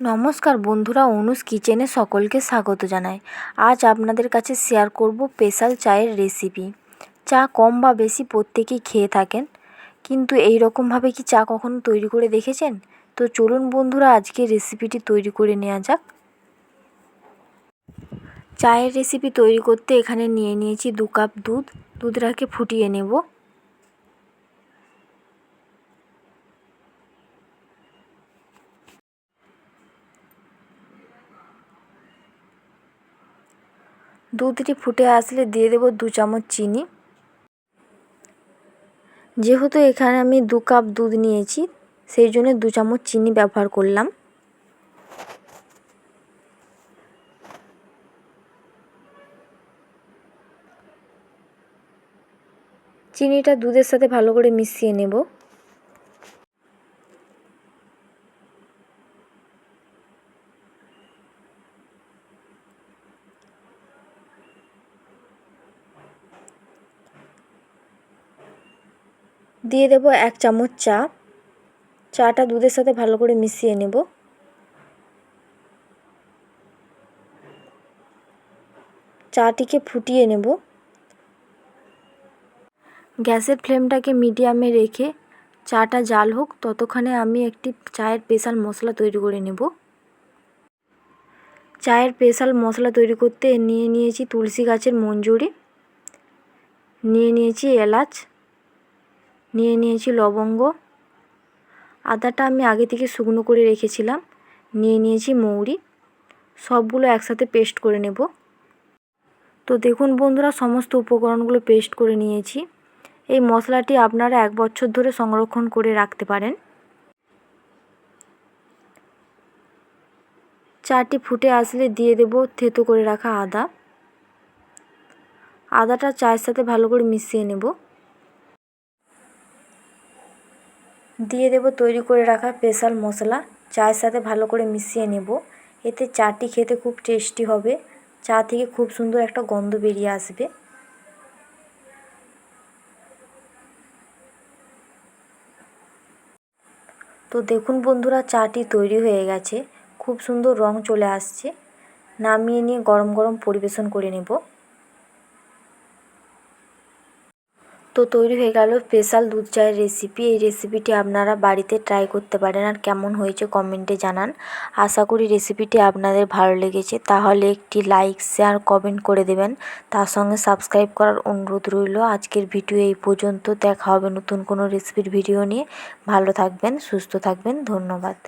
নমস্কার বন্ধুরা অনুস কিচেনে সকলকে স্বাগত জানাই। আজ আপনাদের কাছে শেয়ার করব স্পেশাল চায়ের রেসিপি চা কম বা বেশি প্রত্যেকেই খেয়ে থাকেন, কিন্তু এই রকমভাবে কি চা কখনো তৈরি করে দেখেছেন? তো চলুন বন্ধুরা, আজকে রেসিপিটি তৈরি করে নেওয়া যাক। চায়ের রেসিপি তৈরি করতে এখানে নিয়ে নিয়েছি দু কাপ দুধ। দুধটাকে ফুটিয়ে নেব। দুধটি ফুটে আসলে দিয়ে দেবো দু চামচ চিনি। যেহেতু এখানে আমি দু কাপ দুধ নিয়েছি, সেই জন্য দু চামচ চিনি ব্যবহার করলাম। চিনিটা দুধের সাথে ভালো করে মিশিয়ে নেব। দিয়ে দেব এক চামচ চা। চাটা দুধের সাথে ভালো করে মিশিয়ে নেব। চাটিকে ফুটিয়ে নেব। গ্যাসের ফ্লেমটাকে মিডিয়ামে রেখে চাটা জাল হোক, ততক্ষণে আমি একটি চায়ের স্পেশাল মশলা তৈরি করে নেব। চায়ের স্পেশাল মশলা তৈরি করতে নিয়ে নিয়েছি তুলসী গাছের মঞ্জুরি, নিয়ে নিয়েছি এলাচ নিয়ে নিয়েছি লবঙ্গ। আদাটা আমি আগে থেকে শুকনো করে রেখেছিলাম। নিয়ে নিয়েছি মৌরি। সবগুলো একসাথে পেস্ট করে নেব। তো দেখুন বন্ধুরা, সমস্ত উপকরণগুলো পেস্ট করে নিয়েছি। এই মশলাটি আপনারা এক বছর ধরে সংরক্ষণ করে রাখতে পারেন। চাটি ফুটে আসলে দিয়ে দেব থেতো করে রাখা আদা। আদাটা চায়ের সাথে ভালো করে মিশিয়ে নেব। দিয়ে দেব তৈরি করে রাখা স্পেশাল মশলা। চায়ের সাথে ভালো করে মিশিয়ে নেব। এতে চাটি খেতে খুব টেস্টি হবে। চা থেকে খুব সুন্দর একটা গন্ধ বেরিয়ে আসবে। তো দেখুন বন্ধুরা, চাটি তৈরি হয়ে গেছে। খুব সুন্দর রং চলে আসছে। নামিয়ে নিয়ে গরম গরম পরিবেশন করে নেব। তো তৈরি হয়ে গেল স্পেশাল দুধ চায়ের রেসিপি এই রেসিপিটি আপনারা বাড়িতে ট্রাই করতে পারেন আর কেমন হয়েছে কমেন্টে জানান। আশা করি রেসিপিটি আপনাদের ভালো লেগেছে। তাহলে একটি লাইক শেয়ার কমেন্ট করে দেবেন। তার সঙ্গে সাবস্ক্রাইব করার অনুরোধ রইল। আজকের ভিডিও এই পর্যন্ত। দেখা হবে নতুন কোনো রেসিপির ভিডিও নিয়ে। ভালো থাকবেন, সুস্থ থাকবেন। ধন্যবাদ।